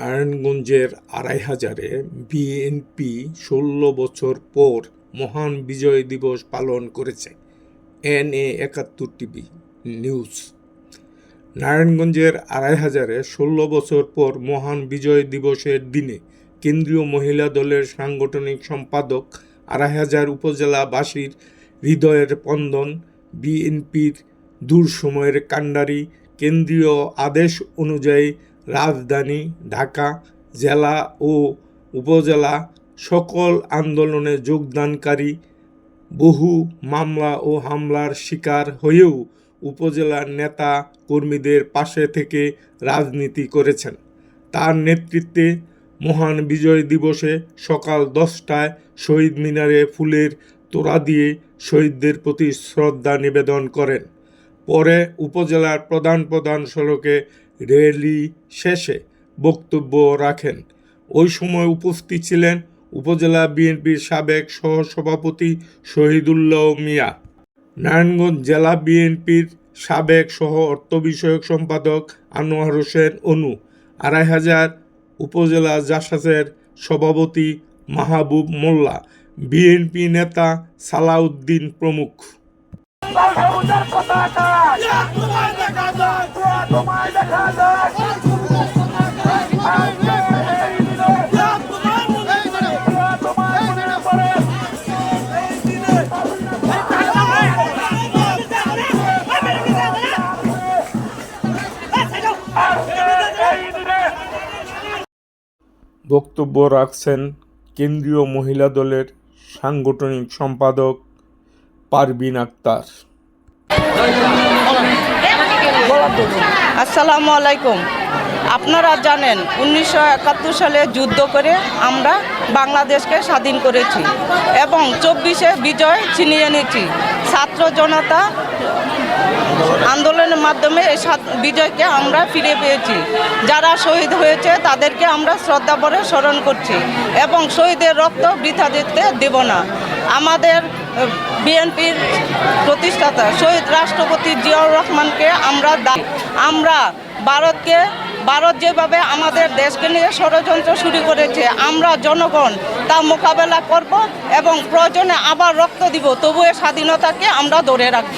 নারায়ণগঞ্জের আড়াই হাজারে বিএনপি ষোলো বছর পর মহান বিজয় দিবস পালন করেছে। এন এ একাত্তর টিভি নিউজ। নারায়ণগঞ্জের আড়াই হাজারে ষোলো বছর পর মহান বিজয় দিবসের দিনে কেন্দ্রীয় মহিলা দলের সাংগঠনিক সম্পাদক আড়াই হাজার উপজেলাবাসীর হৃদয়ের পন্দন বিএনপির দূর সময়ের কাণ্ডারি, কেন্দ্রীয় আদেশ অনুযায়ী রাজধানী, ঢাকা জেলা ও উপজেলা সকল আন্দোলনে যোগদানকারী বহু মামলা ও হামলার শিকার হয়েও উপজেলার নেতা কর্মীদের পাশে থেকে রাজনীতি করেছেন। তার নেতৃত্বে মহান বিজয় দিবসে সকাল দশটায় শহীদ মিনারে ফুলের তোড়া দিয়ে শহীদদের প্রতি শ্রদ্ধা নিবেদন করেন। পরে উপজেলার প্রধান প্রধান সড়কে র্যালি শেষে বক্তব্য রাখেন। ওই সময় উপস্থিত ছিলেন উপজেলা বিএনপির সাবেক সহসভাপতি শহীদুল্লাহ মিয়া। নারায়ণগঞ্জ জেলা বিএনপির সাবেক সহ অর্থ বিষয়ক সম্পাদক আনোয়ার হোসেন অনু। আড়াই হাজার উপজেলা জাসাসের সভাপতি মাহবুব মোল্লা। বিএনপি নেতা সালাউদ্দিন প্রমুখ। তোমায় দেখা যায় মনে বক্তব্য রাখছেন কেন্দ্রীয় মহিলা দলের সাংগঠনিক সম্পাদক পারবিন আক্তার। আসসালামু আলাইকুম। আপনারা জানেন, উনিশশো একাত্তর সালে যুদ্ধ করে আমরা বাংলাদেশকে স্বাধীন করেছি এবং চব্বিশে বিজয় ছিনিয়ে এনেছি। ছাত্র জনতা আন্দোলনের মাধ্যমে এই বিজয়কে আমরা ফিরে পেয়েছি। যারা শহীদ হয়েছে তাদেরকে আমরা শ্রদ্ধা ভরে স্মরণ করছি এবং শহীদের রক্ত বৃথা দিতে দেব না। আমাদের বিএনপির প্রতিষ্ঠাতা শহীদ রাষ্ট্রপতি জিয়াউর রহমানকে আমরা আমরা ভারতকে ভারত যেভাবে আমাদের দেশকে নিয়ে ষড়যন্ত্র শুরু করেছে, আমরা জনগণ তা মোকাবেলা করব এবং প্রয়োজনে আবার রক্ত দিব তবু এ স্বাধীনতাকে আমরা ধরে রাখব।